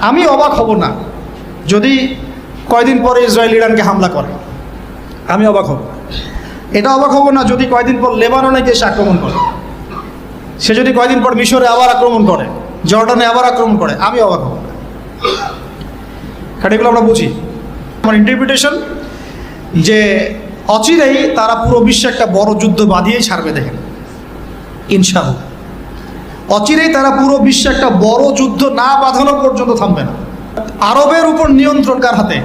আমি অবাক হব না যদি কয়দিন পরে ইসরায়েল ইরানকে হামলা করে। আমি অবাক হব। এটা অবাক হব না যদি কয়দিন পর লেবাননে গিয়ে সে আক্রমণ করে। সে যদি কয়দিন পর মিশরে আবার আক্রমণ করে, জর্ডানে আবার আক্রমণ করে, আমি অবাক হব। না কারণ এগুলো আমরা বুঝি। আমার ইন্টারপ্রিটেশন যে অচিরেই তারা পুরো বিশ্বে একটা বড় যুদ্ধ বাঁধিয়েই ছাড়বে দেখেন। ইনশাআল্লাহ। অচিরেই তারা পুরো বিশ্বে একটা বড় যুদ্ধ না বাঁধানো পর্যন্ত থামবে না। আরবের উপর নিয়ন্ত্রণ কার হাতে?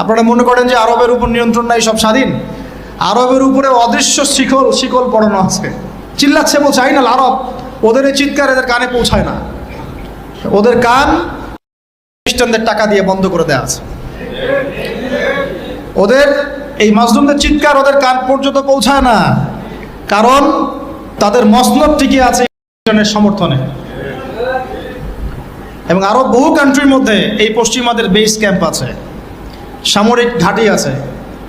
আপনারা মনে করেন যে আরবের উপর নিয়ন্ত্রণ নাই, সব স্বাধীন? আরবের উপরে অদৃশ্য শিকল শিকল পড়ানো আছে চিল্লাচ্ছে বলছে আল আরব ওদের এই চিৎকার এদের কানে পৌঁছায় না। ওদের কান খ্রিস্টানদের টাকা দিয়ে বন্ধ করে দেওয়া আছে। ওদের এই মাজলুমদের চিৎকার ওদের কান পর্যন্ত পৌঁছায় না। কারণ তাদের মসনদ টিকে আছে খ্রিস্টানের সমর্থনে। এবং আরও বহু কান্ট্রির মধ্যে এই পশ্চিমাদের বেস ক্যাম্প আছে। সামরিক ঘাঁটি আছে,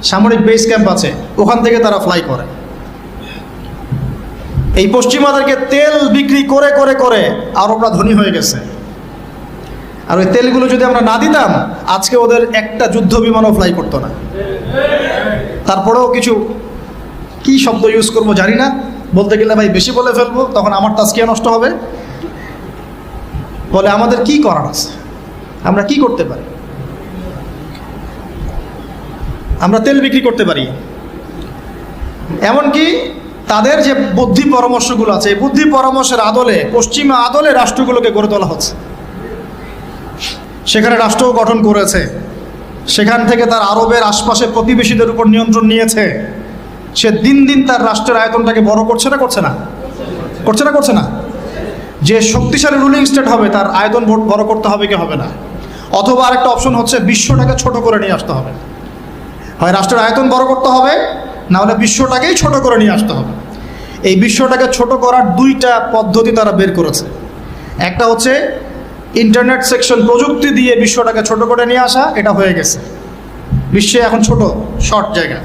সামরিক বেস ক্যাম্প আছে, ওখান থেকে তারা ফ্লাই করে। এই পশ্চিমাদেরকে তেল বিক্রি করে করে করে আরবরা ধনী হয়ে গেছে। আর ওই তেলগুলো যদি আমরা না দিতাম, আজকে ওদের একটা যুদ্ধ বিমানও ফ্লাই করতো না। তারপরেও কিছু, কি শব্দ ইউজ করব জানি না। বলতে গেলে ভাই বেশি বলে ফেলব, তখন আমার তাস্কিয়া নষ্ট হবে। বলে, আমাদের কি করার আছে? আমরা কি করতে পারি? আমরা তেল বিক্রি করতে পারি। এমনকি তাদের যে বুদ্ধি পরামর্শগুলো আছে, এই বুদ্ধি পরামর্শের আদলে, পশ্চিমা আদলে রাষ্ট্রগুলোকে গড়ে তোলা হচ্ছে। সেখানে রাষ্ট্রও গঠন করেছে। সেখান থেকে তার আরবের আশপাশে প্রতিবেশীদের উপর নিয়ন্ত্রণ নিয়েছে। সে দিন দিন তার রাষ্ট্রের আয়তনটাকে বড় করছে না করছে না? করছে না করছে না? যে শক্তিশালী রুলিং স্টেট হবে, তার আয়তন বড় করতে হবে কি হবে না? অথবা আরেকটা অপশন হচ্ছে বিশ্বটাকে ছোট করে নিয়ে আসতে হবে। হয় রাষ্ট্রের আয়তন বড় করতে হবে, না হলে বিশ্বটাকেই ছোট করে নিয়ে আসতে হবে। এই বিশ্বটাকে ছোট করার দুইটা পদ্ধতি তারা বের করেছে। একটা হচ্ছে ইন্টারনেট সেকশন প্রযুক্তি দিয়ে বিশ্বটাকে ছোট করে নিয়ে আসা, এটা হয়ে গেছে। বিশ্বে এখন ছোট শর্ট জায়গা।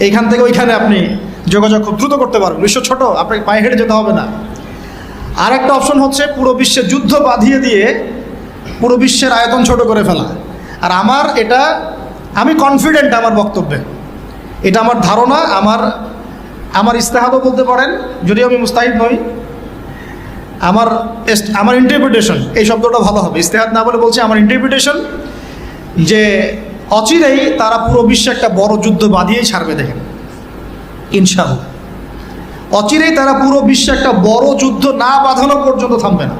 এইখান থেকে ওইখানে আপনি যোগাযোগ খুব দ্রুত করতে পারবেন। বিশ্ব ছোট, আপনাকে পায়ে হেঁটে যেতে হবে না। আর একটা অপশন হচ্ছে পুরো বিশ্বে যুদ্ধ বাঁধিয়ে দিয়ে পুরো বিশ্বের আয়তন ছোট করে ফেলা। আর আমার এটা, আমি কনফিডেন্ট আমার বক্তব্যে। এটা আমার ধারণা, আমার আমার ইস্তেহাদও বলতে পারেন, যদিও আমি মুস্তাহিদ নই। আমার আমার ইন্টারপ্রিটেশন এই শব্দটা ভালো হবে। ইস্তেহাদ না বলে বলছি, আমার ইন্টারপ্রিটেশন যে অচিরেই তারা পুরো বিশ্বে একটা বড় যুদ্ধ বাঁধিয়েই ছাড়বে দেখেন। ইনশাল অচিরেই তারা পুরো বিশ্বে একটা বড় যুদ্ধ না বাঁধানো পর্যন্ত থামবে না।